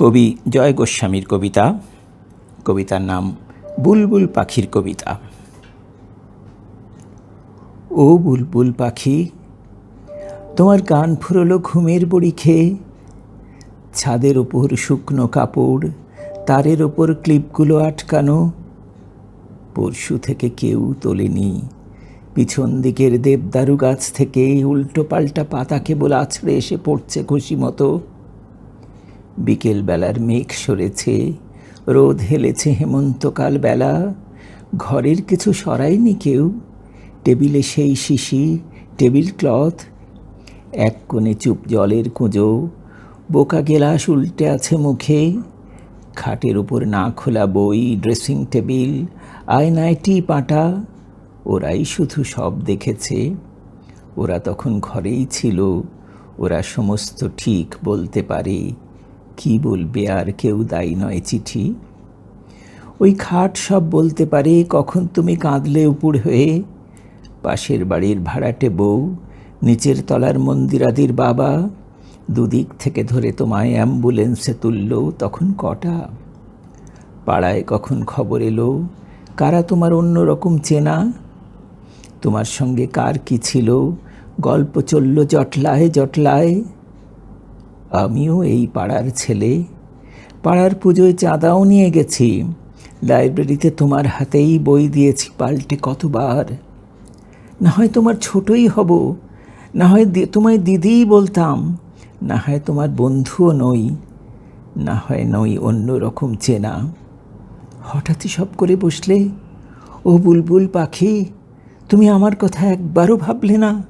কবি জয় গোস্বামীর কবিতা। কবিতার নাম বুলবুল পাখির কবিতা। ও বুলবুল পাখি, তোমার কান ফুরলো ঘুমের বড়ি খেয়ে। ছাদের ওপর শুকনো কাপড়, তারের ওপর ক্লিপগুলো আটকানো। পরশু থেকে কেউ তোলেনি, পিছন দিকের দেবদারু গাছ থেকে উল্টো পাল্টা পাতা কেবল আছড়ে এসে পড়ছে খুশি মতো বিকেলবেলার মেঘ সরেছে, রোদ হেলেছে হেমন্তকাল বেলা। ঘরের কিছু সরায়নি কেউ, টেবিলে সেই শিশি, টেবিল ক্লথ, এক কোণে চুপ জলের কুঁজো, বোকা গেলাস উল্টে আছে মুখে। খাটের উপর না খোলা বই, ড্রেসিং টেবিল, আয়নায় টি পাটা, ওরাই শুধু সব দেখেছে। ওরা তখন ঘরেই ছিল, ওরা সমস্ত ঠিক বলতে পারে। কি বলবে আর কেউ দায়ী নয়, চিঠি। ওই খাট সব বলতে পারে, কখন তুমি কাঁদলে উপুড় হয়ে। পাশের বাড়ির ভাড়াটে বউ, নিচের তলার মন্দিরাদির বাবা, দুদিক থেকে ধরে তোমায় অ্যাম্বুলেন্সে তুলল তখন কটা। পাড়ায় কখন খবর এলো, কারা তোমার অন্য রকম চেনা? তোমার সঙ্গে কার কি ছিল? গল্প চলল জটলায় জটলায়। আমিও এই পাড়ার ছেলে। পাড়ার পুজোয় চাঁদাও নিয়ে গেছি। লাইব্রেরিতে তোমার হাতেই বই দিয়েছি পাল্টে কতবার। না হয় তোমার ছোটই হব, না হয় তোমায় দিদিই বলতাম, না হয় তোমার বন্ধুও নই, না হয় নই অন্য রকম চেনা। হঠাৎই সব করে বসলে, ও বুলবুল পাখি, তুমি আমার কথা একবারও ভাবলে না?